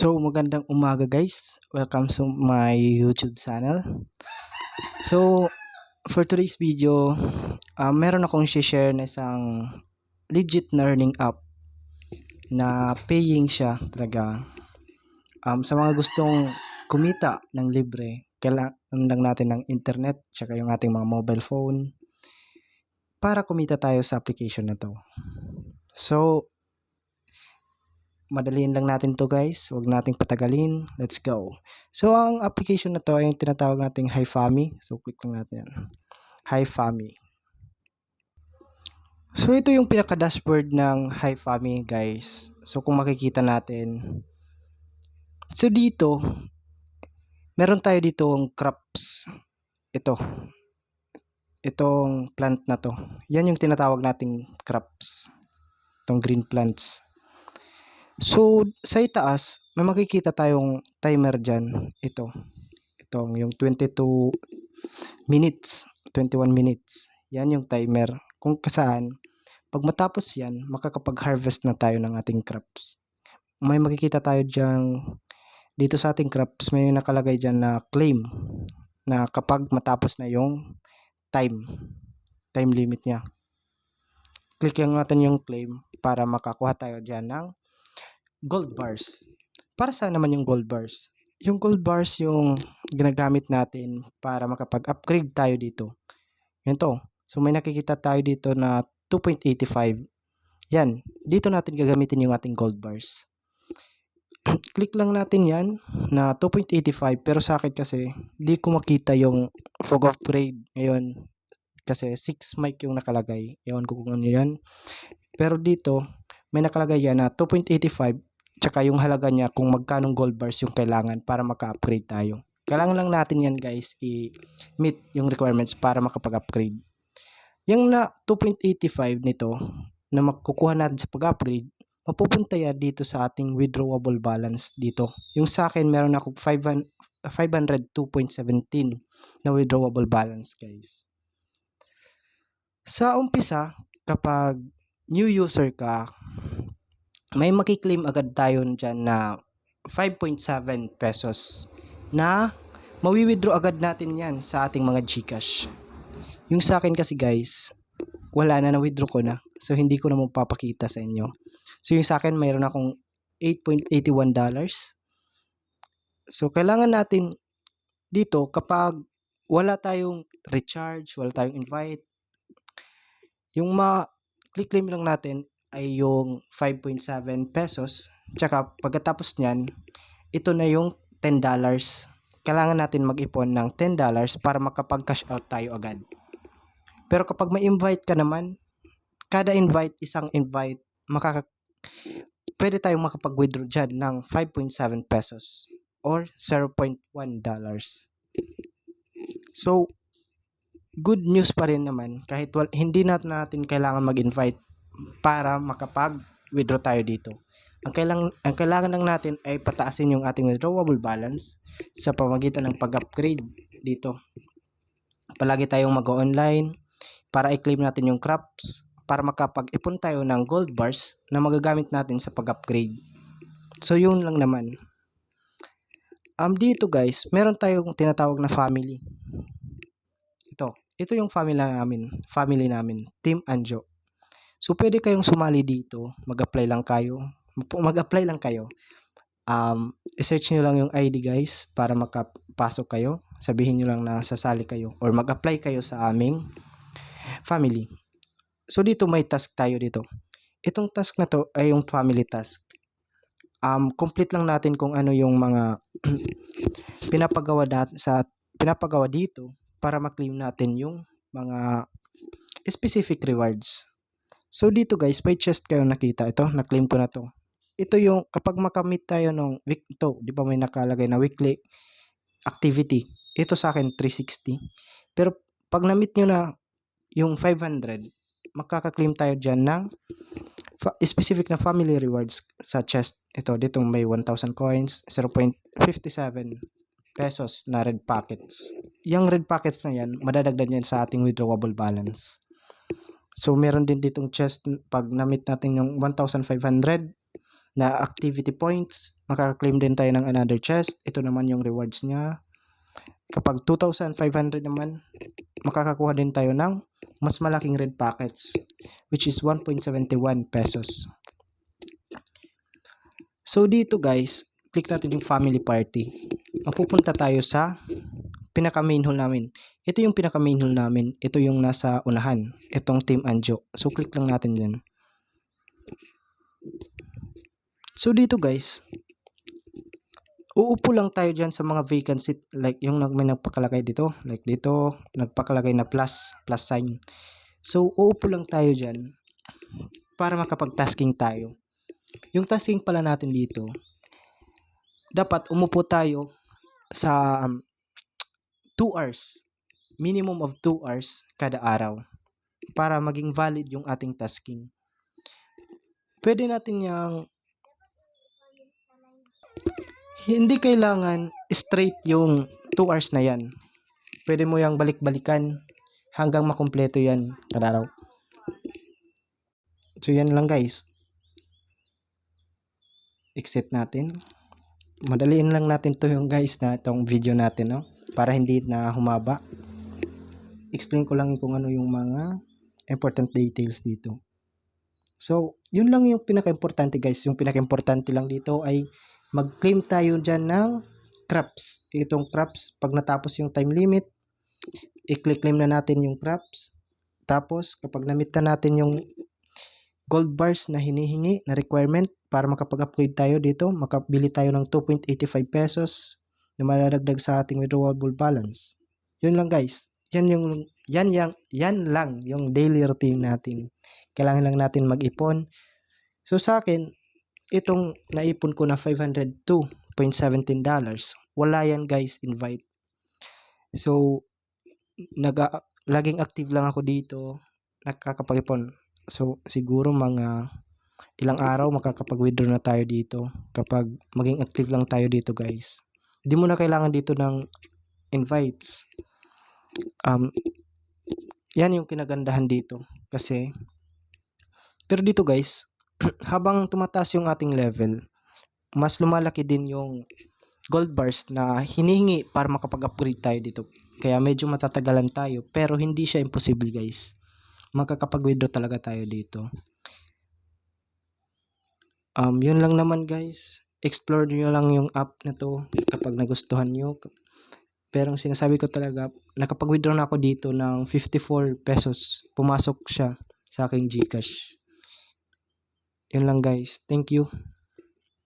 So, magandang umaga guys. Welcome to my YouTube channel. So, for today's video, ah, meron akong share na isang legit na earning app na paying siya talaga. Um, sa mga gustong kumita ng libre, kailangan lang natin ng internet tsaka yung ating mga mobile phone para kumita tayo sa application na to. So, madaliin lang natin to guys. Huwag nating patagalin. Let's go. So, ang application na to ay yung tinatawag nating HiFami. So, click lang natin yan. HiFami. So, ito yung pinaka-dashboard ng HiFami guys. So, kung makikita natin. So, dito, meron tayo dito ang crops. Ito. Itong plant na to. Yan yung tinatawag nating crops. Itong green plants. So, sa itaas, may makikita tayong timer dyan. Ito. Itong yung 22 minutes. 21 minutes. Yan yung timer. Kung kasaan, pag matapos yan, makakapag-harvest na tayo ng ating crops. May makikita tayo dyan, dito sa ating crops, may nakalagay dyan na claim na kapag matapos na yung time, time limit niya. Click lang natin yung claim para makakuha tayo dyan ng gold bars. Para saan naman yung gold bars? Yung gold bars yung ginagamit natin para makapag-upgrade tayo dito. Yan to. So may nakikita tayo dito na 2.85. Yan. Dito natin gagamitin yung ating gold bars. Click lang natin yan na 2.85 pero sa akin kasi di ko makita yung fog upgrade ngayon kasi 6 mic yung nakalagay. Ewan ko kung ano yan. Pero dito may nakalagay yan na 2.85 tsaka yung halaga niya kung magkanong gold bars yung kailangan para maka-upgrade tayo. Kailangan lang natin yan guys i-meet yung requirements para makapag-upgrade. Yung na 2.85 nito na makukuha natin sa pag-upgrade, mapupunta yan dito sa ating withdrawable balance dito. Yung sa akin meron ako 502.17 na withdrawable balance guys. Sa umpisa, kapag new user ka, may makiklaim agad tayo dyan na 5.7 pesos na mawi-withdraw agad natin yan sa ating mga Gcash. Yung sa akin kasi guys, wala na na-withdraw ko na. So, hindi ko na mapapakita sa inyo. So, yung sa akin, mayroon akong 8.81 dollars. So, kailangan natin dito kapag wala tayong recharge, wala tayong invite, yung ma-click claim lang natin ay yung 5.7 pesos. Tsaka pagkatapos niyan, ito na yung 10 dollars. Kailangan natin mag-ipon ng 10 dollars para makapag-cash out tayo agad. Pero kapag may invite ka naman, kada invite, isang invite, makaka pwede tayong makapag-withdraw dyan ng 5.7 pesos or 0.1 dollars. So, good news pa rin naman kahit wal, hindi natin natin kailangan mag-invite para makapag-withdraw tayo dito. Ang kailangan, ang kailangan lang natin ay pataasin yung ating withdrawable balance sa pamagitan ng pag-upgrade dito. Palagi tayong mag-online para i-claim natin yung crops para makapag-ipon tayo ng gold bars na magagamit natin sa pag-upgrade. So, yun lang naman. Um, dito guys, meron tayong tinatawag na family. Ito. Ito yung family namin. Family namin. Team Anjo. So, pwede kayong sumali dito. Mag-apply lang kayo. Mag-apply lang kayo. Um, i-search nyo lang yung ID guys para makapasok kayo. Sabihin nyo lang na sasali kayo or mag-apply kayo sa aming family. So, dito may task tayo dito. Itong task na to ay yung family task. Um, complete lang natin kung ano yung mga pinapagawa natin sa pinapagawa dito para ma-claim natin yung mga specific rewards. So dito guys, may chest kayo nakita. Ito, na-claim ko na to. Ito yung kapag makamit tayo ng week to, di ba may nakalagay na weekly activity. Ito sa akin 360. Pero pag na-meet nyo na yung 500, makaka-claim tayo dyan ng specific na family rewards sa chest. Ito, ditong may 1,000 coins, 0.57 pesos na red packets. Yung red packets na yan, madadagdag yan sa ating withdrawable balance. So, meron din ditong chest pag na-meet natin yung 1,500, na activity points. Makaka-claim din tayo ng another chest. Ito naman yung rewards niya. Kapag 2,500 naman, makakakuha din tayo ng mas malaking red packets which is 1.71 pesos. So dito guys, click natin yung family party. Mapupunta tayo sa pinaka main hall namin. Ito yung pinaka main hall namin. Ito yung nasa unahan. Itong Team Anjo. So click lang natin dyan. So dito guys, uupo lang tayo dyan sa mga vacant seat. Like yung may nagpakalagay dito. Like dito, nagpakalagay na plus, plus sign. So uupo lang tayo dyan para makapag-tasking tayo. Yung tasking pala natin dito, dapat umupo tayo sa um, 2 hours. Minimum of 2 hours kada araw para maging valid yung ating tasking. Pwede natin yung hindi kailangan straight yung 2 hours na yan. Pwede mo yung balik-balikan hanggang makumpleto yan kada araw. So yan lang guys. Exit natin. Madaliin lang natin to yung guys na itong video natin no para hindi na humaba. Explain ko lang kung ano yung mga important details dito. So, yun lang yung pinaka-importante guys. Yung pinaka-importante lang dito ay mag-claim tayo dyan ng crops. Itong crops, pag natapos yung time limit, i-click claim na natin yung crops. Tapos, kapag na-meet na natin yung gold bars na hinihingi na requirement para makapag-upgrade tayo dito, makabili tayo ng 2.85 pesos na maladagdag sa ating withdrawable balance. Yun lang guys. Yan yung yan yang yan lang yung daily routine natin. Kailangan lang natin mag-ipon. So sa akin, itong naipon ko na 502.17 dollars. Wala yan guys, invite. So naga laging active lang ako dito, nakakapag-ipon. So siguro mga ilang araw makakapag-withdraw na tayo dito kapag maging active lang tayo dito guys. Hindi mo na kailangan dito ng invites. Um, yan yung kinagandahan dito. Kasi pero dito guys habang tumataas yung ating level mas lumalaki din yung gold bars na hinihingi para makapag-upgrade tayo dito. Kaya medyo matatagalan tayo pero hindi siya imposible guys. Makakapag-withdraw talaga tayo dito. Um, yun lang naman guys explore nyo lang yung app na to kapag nagustuhan nyo pero ang sinasabi ko talaga, nakapag-withdraw na ako dito ng 54 pesos. Pumasok siya sa aking Gcash. Yun lang guys. Thank you.